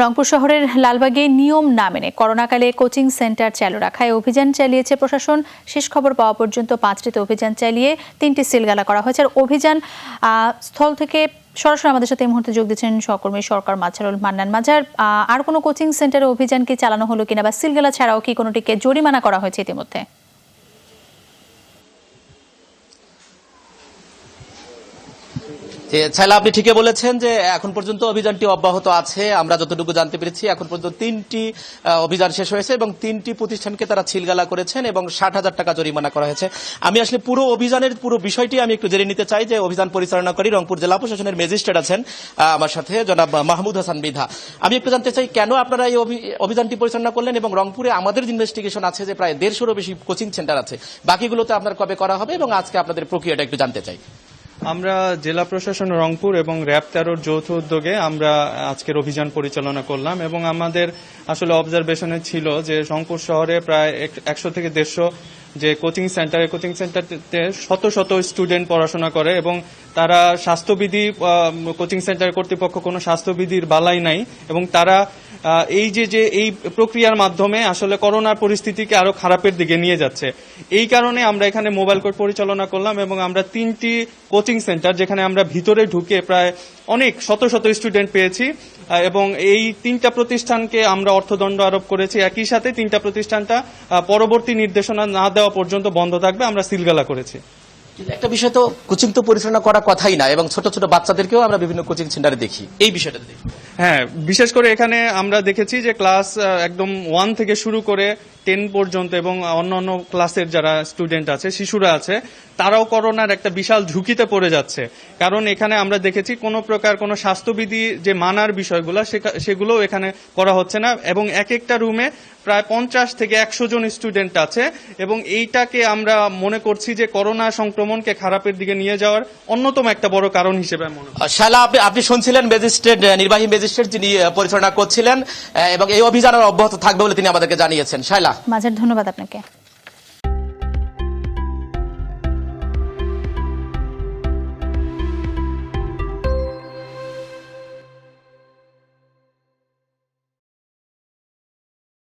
রংপুর শহরের লালবাগে নিয়ম না মেনে করোনাকালে কোচিং সেন্টার চালু রাখায় অভিযান চালিয়েছে প্রশাসন। শেষ খবর পাওয়া পর্যন্ত পাঁচটিতে অভিযান চালিয়ে তিনটি সিলগালা করা হয়েছে। আর অভিযান স্থল থেকে সরাসরি আমাদের সাথে এই মুহূর্তে যোগ দিচ্ছেন সহকর্মী সরকার মাঝারুল মান্নান আহ, আর কোনো কোচিং সেন্টারে অভিযান কি চালানো হলো কিনা বা সিলগালা ছাড়াও কি কোনোটিকে জরিমানা করা হয়েছে ইতিমধ্যে? ছাইলা, আপনি ঠিকই বলেছেন যে, এখন পর্যন্ত অভিযানটি অব্যাহত আছে। আমরা যতটুকু জানতে পেরেছি, এখন পর্যন্ত তিনটি অভিযান শেষ হয়েছে এবং তিনটি প্রতিষ্ঠানকে তারা ছিলগালা করেছেন এবং ষাট হাজার টাকা জরিমানা করা হয়েছে। আমি আসলে পুরো অভিযানের, পুরো বিষয়টি আমি একটু জেনে নিতে চাই যে, অভিযান পরিচালনা করি রংপুর জেলা প্রশাসনের ম্যাজিস্ট্রেট আছেন আমার সাথে, জনাব মাহমুদ হাসান বিধা। আমি একটু জানতে চাই, কেন আপনারা এই অভি- অভিযানটি পরিচালনা করলেন এবং রংপুরে আমাদের ইনভেস্টিগেশন আছে যে, প্রায় দেড়শোরও বেশি কোচিং সেন্টার আছে, বাকিগুলোতে আপনার কবে করা হবে এবং আজকে আপনাদের প্রক্রিয়াটা একটু জানতে চাই। আমরা জেলা প্রশাসন রংপুর এবং র্যাব তেরোর যৌথ উদ্যোগে আমরা আজকের অভিযান পরিচালনা করলাম এবং আমাদের আসলে অবজারভেশনে ছিল যে রংপুর শহরে প্রায় একশো থেকে দেড়শো যে কোচিং সেন্টার কোচিং সেন্টারতে শত শত স্টুডেন্ট পড়াশোনা করে এবং তারা স্বাস্থ্যবিধি কোচিং সেন্টার কর্তৃপক্ষ কোনো স্বাস্থ্যবিধির বালাই নাই এবং তারা এই যে যে এই প্রক্রিয়ার মাধ্যমে আসলে করোনার পরিস্থিতিকে আরও খারাপের দিকে নিয়ে যাচ্ছে। এই কারণে আমরা এখানে মোবাইল কোর্ট পরিচালনা করলাম এবং আমরা তিনটি কোচিং সেন্টার যেখানে আমরা ভিতরে ঢুকে প্রায় অনেক, শত শত স্টুডেন্ট পেয়েছি এবং এই তিনটা প্রতিষ্ঠানকে আমরা অর্থদণ্ড আরোপ করেছি। একই সাথে তিনটা প্রতিষ্ঠানটা পরবর্তী নির্দেশনা না দেওয়া পর্যন্ত বন্ধ থাকবে আমরা সিলগালা করেছি। একটা বিষয় তো কোচিং তো পরিচালনা করা কথাই না এবং ছোট ছোট বাচ্চাদেরকেও আমরা বিভিন্ন কোচিং সেন্টারে দেখি। এই বিষয়টা দেখি। হ্যাঁ বিশেষ করে এখানে আমরা দেখেছি যে ক্লাস একদম ওয়ান থেকে শুরু করে টেন পর্যন্ত এবং অন্য অন্য ক্লাসের যারা স্টুডেন্ট আছে, শিশুরা আছে, তারাও করোনার একটা বিশাল ঝুঁকিতে পড়ে যাচ্ছে। কারণ এখানে আমরা দেখেছি কোনো প্রকার কোনো স্বাস্থ্যবিধি যে মানার বিষয়গুলো সেগুলো এখানে করা হচ্ছে না এবং এক একটা রুমে প্রায় পঞ্চাশ থেকে একশো জন স্টুডেন্ট আছে এবং এইটাকে আমরা মনে করছি যে করোনা সংক্রমণকে খারাপের দিকে নিয়ে যাওয়ার অন্যতম একটা বড় কারণ হিসেবে মনে শালা, আপনি আপনি শুনছিলেন ম্যাজিস্ট্রেট নির্বাহী ম্যাজিস্ট্রেট যিনি পরিচালনা করছিলেন এবং এই অভিযানের অব্যাহত থাকবে বলে তিনি আমাদেরকে জানিয়েছেন। শাইলা মাঝার ধন্যবাদ আপনাকে।